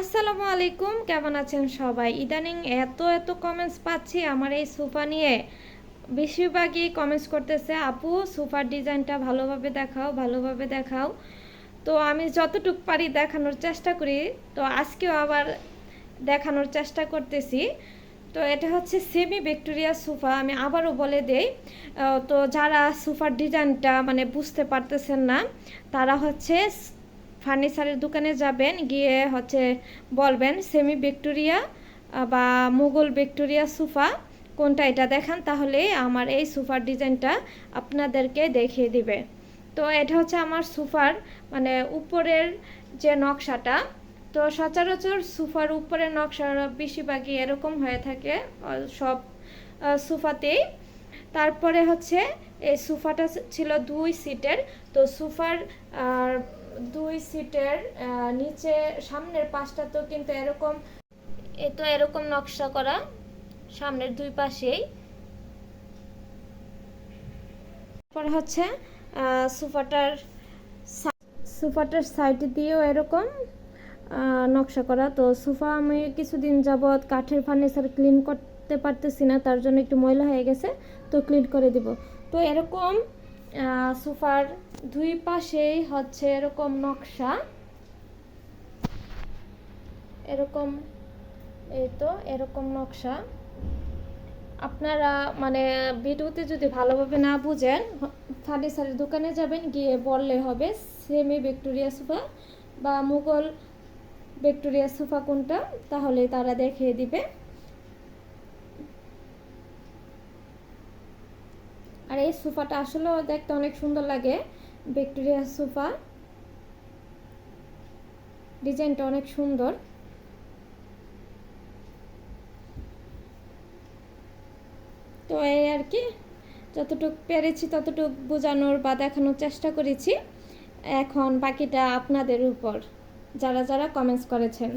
আসসালামু আলাইকুম, কেমন আছেন সবাই? ইদানিং এত এত কমেন্টস পাচ্ছি আমার এই সোফা নিয়ে। বেশিরভাগই কমেন্টস করতেছে, আপু, সোফার ডিজাইনটা ভালোভাবে দেখাও ভালোভাবে দেখাও। তো আমি যতটুক পারি দেখানোর চেষ্টা করি। তো আজকেও আবার দেখানোর চেষ্টা করতেছি। তো এটা হচ্ছে সেমি ভিক্টোরিয়া সোফা, আমি আবারও বলে দেই। তো যারা সোফার ডিজাইনটা মানে বুঝতে পারতেছেন না, তারা হচ্ছে ফার্নিচারের দোকানে যাবেন, গিয়ে হচ্ছে বলবেন সেমি ভিক্টোরিয়া বা মুঘল ভিক্টোরিয়া সোফা, কোনটা এটা দেখান, তাহলে আমার এই সোফার ডিজাইনটা আপনাদেরকে দেখিয়ে দিবে। তো এটা হচ্ছে আমার সোফার মানে উপরের যে নকশাটা, তো সচরাচর সোফার উপরের নকশা বেশিরভাগই এরকম হয়ে থাকে সব সোফাতেই। তারপরে হচ্ছে এই সোফাটা ছিল দুই সিটের। তো সোফার দুই সিটের নিচে সামনের পাশটা তো কিন্তু এরকম, এ তো এরকম নকশা করা, সামনের দুই পাশেই। তারপর হচ্ছে সোফাটার সোফাটার সাইড দিয়েও এরকম নকশা করা। তো সোফা আমি কিছুদিন যাবৎ কাঠের ফার্নিচার ক্লিন করতে পারতেছি না, তার জন্য একটু ময়লা হয়ে গেছে, তো ক্লিন করে দিব। তো এরকম সোফার দুই পাশেই হচ্ছে এরকম নকশা। এরকম, এই তো এরকম নকশা। আপনারা মানে ভিডিওতে যদি ভালোভাবে না বুঝেন, ফার্নিচারের দোকানে যাবেন, গিয়ে বললে হবে সেমি ভিক্টোরিয়া সোফা বা মুঘল ভিক্টোরিয়া সোফা কোনটা, তাহলে তারা দেখিয়ে দিবে। আর এই সোফাটা আসলেও দেখতে অনেক সুন্দর লাগে। Victoria sofa. ডিজাইনটা অনেক সুন্দর। তো এই আর কি, যতটুকু পেরেছি ততটুকু বোঝানোর বা দেখানোর চেষ্টা করেছি। এখন বাকিটা আপনাদের উপর, যারা যারা কমেন্টস করেছেন।